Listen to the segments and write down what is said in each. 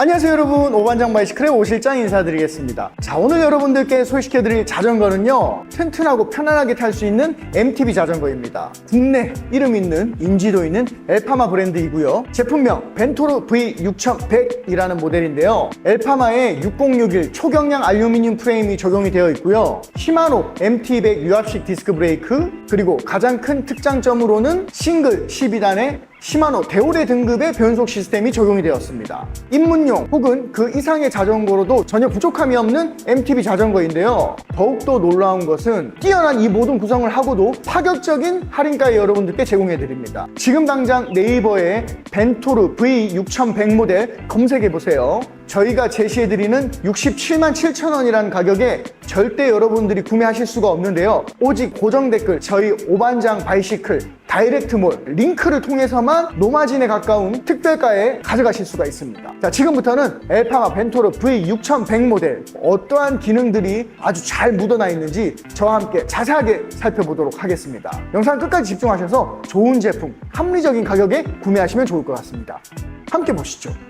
안녕하세요 여러분. 오반장 바이시클의 오실장 인사드리겠습니다. 자 오늘 여러분들께 소개시켜드릴 자전거는요 튼튼하고 편안하게 탈 수 있는 MTB 자전거입니다. 국내 이름 있는 인지도 있는 엘파마 브랜드이고요. 제품명 벤토르 V6100이라는 모델인데요. 엘파마에 6061 초경량 알루미늄 프레임이 적용이 되어 있고요. 시마노 MT200 유압식 디스크 브레이크 그리고 가장 큰 특장점으로는 싱글 12단의 시마노 대오레 등급의 변속 시스템이 적용이 되었습니다. 입문용 혹은 그 이상의 자전거로도 전혀 부족함이 없는 MTB 자전거인데요. 더욱더 놀라운 것은 뛰어난 이 모든 구성을 하고도 파격적인 할인가에 여러분들께 제공해 드립니다. 지금 당장 네이버에 벤토르 V6100 모델 검색해 보세요. 저희가 제시해드리는 67만 7천 원이라는 가격에 절대 여러분들이 구매하실 수가 없는데요. 오직 고정 댓글 저희 오반장 바이시클 다이렉트몰 링크를 통해서만 노마진에 가까운 특별가에 가져가실 수가 있습니다. 자, 지금부터는 엘파마 벤토르 V6100 모델 어떠한 기능들이 아주 잘 묻어나 있는지 저와 함께 자세하게 살펴보도록 하겠습니다. 영상 끝까지 집중하셔서 좋은 제품, 합리적인 가격에 구매하시면 좋을 것 같습니다. 함께 보시죠.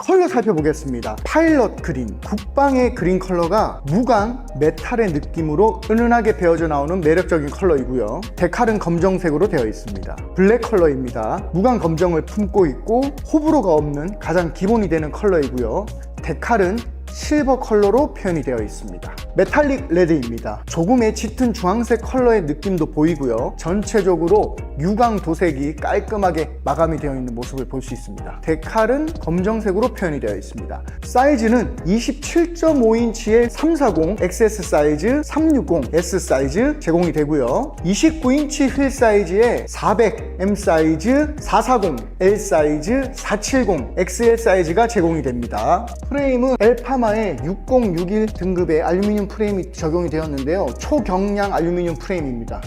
컬러 살펴보겠습니다. 파일럿 그린, 국방의 그린 컬러가 무광, 메탈의 느낌으로 은은하게 배어져 나오는 매력적인 컬러이고요. 데칼은 검정색으로 되어 있습니다. 블랙 컬러입니다. 무광 검정을 품고 있고 호불호가 없는 가장 기본이 되는 컬러이고요. 데칼은 실버 컬러로 표현이 되어 있습니다. 메탈릭 레드입니다. 조금의 짙은 주황색 컬러의 느낌도 보이고요. 전체적으로 유광 도색이 깔끔하게 마감이 되어 있는 모습을 볼 수 있습니다. 데칼은 검정색으로 표현이 되어 있습니다. 사이즈는 27.5인치의 340 XS 사이즈, 360 S 사이즈 제공이 되고요. 29인치 휠 사이즈에 400 M 사이즈, 440 L 사이즈, 470 XL 사이즈가 제공이 됩니다. 프레임은 엘 파마의 6061 등급의 알루미늄 프레임이 적용이 되었는데요. 초경량 알루미늄 프레임입니다.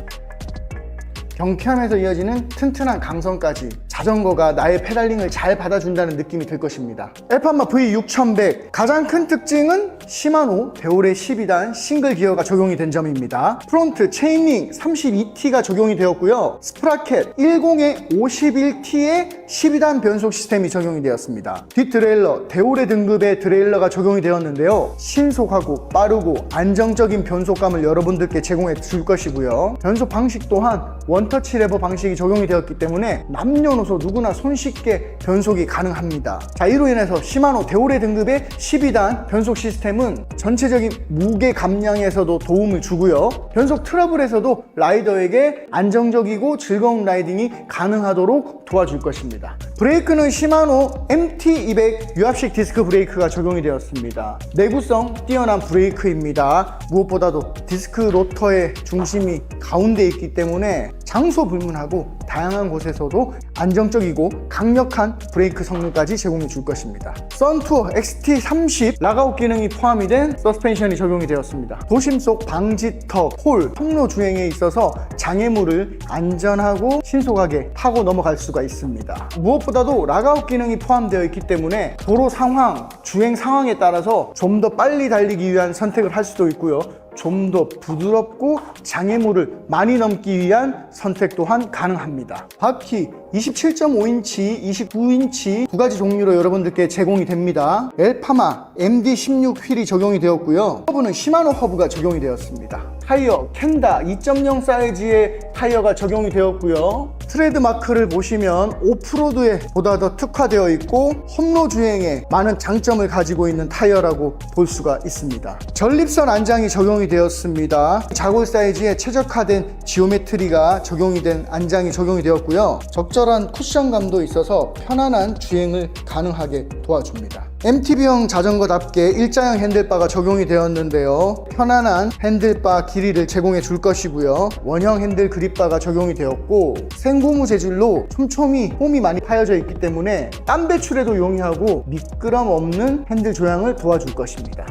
경쾌함에서 이어지는 튼튼한 강성까지 자전거가 나의 페달링을 잘 받아준다는 느낌이 들 것입니다. 엘파마 V6100 가장 큰 특징은 시마노 데오레 12단 싱글 기어가 적용이 된 점입니다. 프론트 체인링 32T가 적용이 되었고요. 스프라켓 10에 51T의 12단 변속 시스템이 적용이 되었습니다. 뒷 드레일러 데오레 등급의 드레일러가 적용이 되었는데요. 신속하고 빠르고 안정적인 변속감을 여러분들께 제공해 줄 것이고요. 변속 방식 또한 원터치 레버 방식이 적용이 되었기 때문에 남녀노소 누구나 손쉽게 변속이 가능합니다. 자, 이로 인해서 시마노 데오레 등급의 12단 변속 시스템 은 전체적인 무게 감량에서도 도움을 주고요. 변속 트러블에서도 라이더에게 안정적이고 즐거운 라이딩이 가능하도록 도와줄 것입니다. 브레이크는 시마노 MT200 유압식 디스크 브레이크가 적용이 되었습니다. 내구성 뛰어난 브레이크입니다. 무엇보다도 디스크 로터의 중심이 가운데 있기 때문에 장소 불문하고 다양한 곳에서도 안정적이고 강력한 브레이크 성능까지 제공해 줄 것입니다. 썬투어 XT30 락아웃 기능이 포함이 된 서스펜션이 적용이 되었습니다. 도심 속 방지턱, 홀, 통로 주행에 있어서 장애물을 안전하고 신속하게 타고 넘어갈 수가 있습니다. 무엇보다도 락아웃 기능이 포함되어 있기 때문에 도로 상황, 주행 상황에 따라서 좀 더 빨리 달리기 위한 선택을 할 수도 있고요. 좀 더 부드럽고 장애물을 많이 넘기 위한 선택 또한 가능합니다. 바퀴 27.5인치, 29인치 두 가지 종류로 여러분들께 제공이 됩니다. 엘파마 MD16 휠이 적용이 되었고요. 허브는 시마노 허브가 적용이 되었습니다. 타이어 켄다 2.0 사이즈의 타이어가 적용이 되었고요. 트레드 마크를 보시면 오프로드에 보다 더 특화되어 있고 험로 주행에 많은 장점을 가지고 있는 타이어라고 볼 수가 있습니다. 전립선 안장이 적용이 되었습니다. 자골 사이즈에 최적화된 지오메트리가 적용이 된 안장이 적용이 되었고요. 적절한 쿠션감도 있어서 편안한 주행을 가능하게 도와줍니다. MTB형 자전거답게 일자형 핸들바가 적용이 되었는데요. 편안한 핸들바 길이를 제공해 줄 것이고요. 원형 핸들 그립바가 적용이 되었고 생고무 재질로 촘촘히 홈이 많이 파여져 있기 때문에 땀 배출에도 용이하고 미끄럼 없는 핸들 조향을 도와줄 것입니다.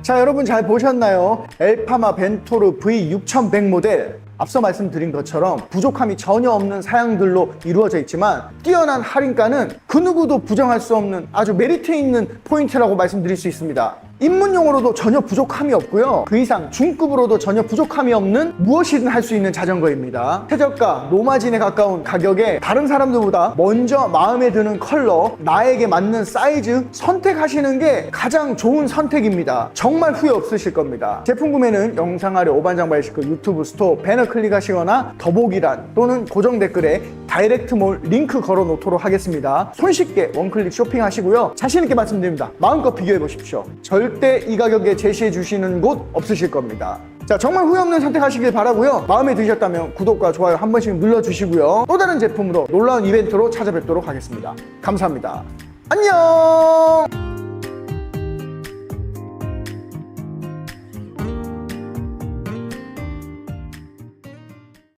자 여러분 잘 보셨나요? 엘파마 벤토르 V6100 모델 앞서 말씀드린 것처럼 부족함이 전혀 없는 사양들로 이루어져 있지만 뛰어난 할인가는 그 누구도 부정할 수 없는 아주 메리트 있는 포인트라고 말씀드릴 수 있습니다. 입문용으로도 전혀 부족함이 없고요. 그 이상 중급으로도 전혀 부족함이 없는 무엇이든 할 수 있는 자전거입니다. 최저가, 노마진에 가까운 가격에 다른 사람들보다 먼저 마음에 드는 컬러, 나에게 맞는 사이즈 선택하시는 게 가장 좋은 선택입니다. 정말 후회 없으실 겁니다. 제품 구매는 영상 아래 오반장 바이시클 유튜브 스토어 배너 클릭하시거나 더보기란 또는 고정 댓글에 다이렉트 몰 링크 걸어 놓도록 하겠습니다. 손쉽게 원클릭 쇼핑하시고요. 자신있게 말씀드립니다. 마음껏 비교해 보십시오. 절대 이 가격에 제시해 주시는 곳 없으실 겁니다. 자, 정말 후회 없는 선택하시길 바라고요. 마음에 드셨다면 구독과 좋아요 한 번씩 눌러주시고요. 또 다른 제품으로 놀라운 이벤트로 찾아뵙도록 하겠습니다. 감사합니다. 안녕!